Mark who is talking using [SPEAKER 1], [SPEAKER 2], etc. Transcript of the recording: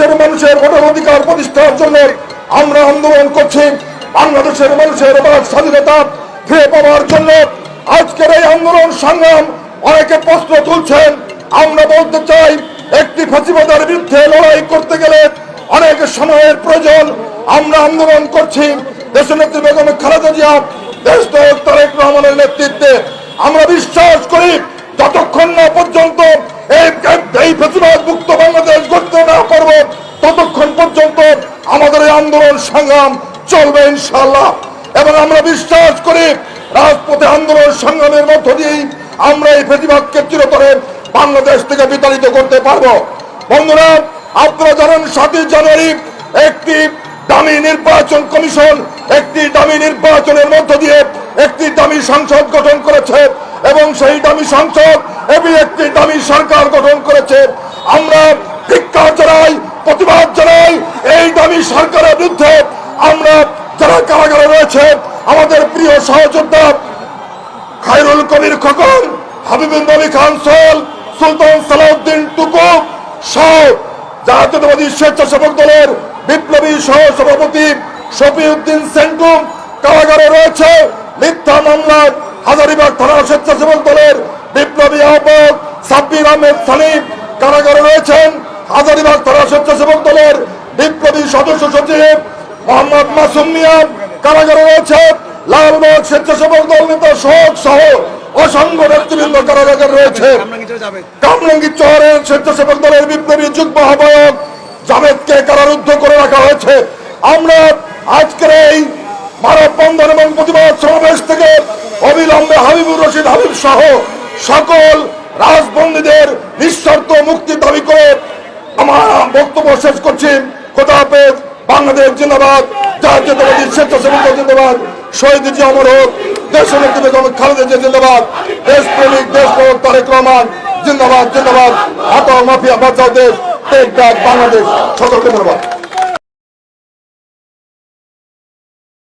[SPEAKER 1] বাংলাদেশের ভোটার অধিকার প্রতিষ্ঠার জন্য আমরা আন্দোলন করছি। বাংলাদেশের মানুষের বাক স্বাধীনতা ফিরে পাওয়ার জন্য আজকের এই আন্দোলন সংগ্রাম অনেকে প্রশ্ন তুলছেন। আমরা বলতে চাই, একটি ফাঁসিবাদের বিরুদ্ধে লড়াই করতে গেলে অনেক সময়ের প্রয়োজন। আমরা আন্দোলন করছি। দেশনেত্রী বেগম খালেদা জিয়া দেশ তারেক রহমানের নেতৃত্বে। আমরা বিশ্বাস করি, যতক্ষণ না পর্যন্ত এই ফেসিবাদ মুক্ত বাংলাদেশ গড়তে না পারব ততক্ষণ পর্যন্ত আমাদের এই আন্দোলন সংগ্রাম চলবে ইনশাল্লাহ এবং আমরা বিশ্বাস করি রাজপথে আন্দোলন সংগ্রামের মধ্য দিয়েই আমরা এই ফেসিবাদকে চিরতরে বাংলাদেশ থেকে বিতাড়িত করতে পারব। বন্ধুরা, আপনারা জানেন সাতই জানুয়ারি একটি দামি নির্বাচন কমিশন, একটি দামি নির্বাচনের মধ্য দিয়ে একটি দামি সংসদ গঠন করেছে এবং সেই দামি সংসদ এবং একটি দামি সরকার গঠন করেছে। আমরা ধিক্কার জানাই প্রতিবাদ জানাই, এই দামি সরকারের বিরুদ্ধে আমরা যারা কারাগারে রয়েছে, আমাদের প্রিয় সহযোদ্ধা খায়রুল কবির খোকন হাবিবুল নবী খান সোল সুলতান সালাউদ্দিন টুকু সহ জাতীয়তাবাদী স্বেচ্ছাসেবক দলের বিপ্লবী সহ সভাপতি শফিউদ্দিন সেন্টু কারাগারে রয়েছে। মিথ্যা মামলায় হাজারিবাগ থানা স্বেচ্ছাসেবক দলের বিপ্লবী আহ্বায়ক সাব্বির আহমেদ সালিম কারাগারে রয়েছেন। হাজারিবাগ থানা স্বেচ্ছাসেবক দলের বিপ্লবী সদস্য সচিব মোহাম্মদ মাসুম মিয়া, কারাগারে রয়েছে লালবাগ স্বেচ্ছাসেবক দল নেতা সহজ সহ অসংখ্য নেতৃবৃন্দ কারাগারে রয়েছে। কামরঙ্গি চহরের স্বেচ্ছাসেবক দলের বিপ্লবী যুগ্ম আহ্বায়ক জাভেদকে কারারুদ্ধ করে রাখা হয়েছে। আমরা আজকের এই মানব বন্ধন এবং প্রতিবাদ সমাবেশ থেকে অবিলম্বে হাবিবুর রশিদ হাবিব সহ সকল রাজবন্দীদের নিঃশর্ত মুক্তি দাবি করে আমার বক্তব্য শেষ করছি। খোদা হাফেজ, বাংলাদেশ জিন্দাবাদ জাতীয়তাবাদী স্বেচ্ছাসেবক জিন্দাবাদ, শহীদ জি অমর হোক, দেশ নেত্রী খালেদা জিন্দাবাদ দেশ প্রেমিক দেশ প্রমুখ তারেক রহমান, জিন্দাবাদ জিন্দাবাদ। হাত মাফিয়া, বাঁচাও দেশ বাংলাদেশ। সকলকে ধন্যবাদ।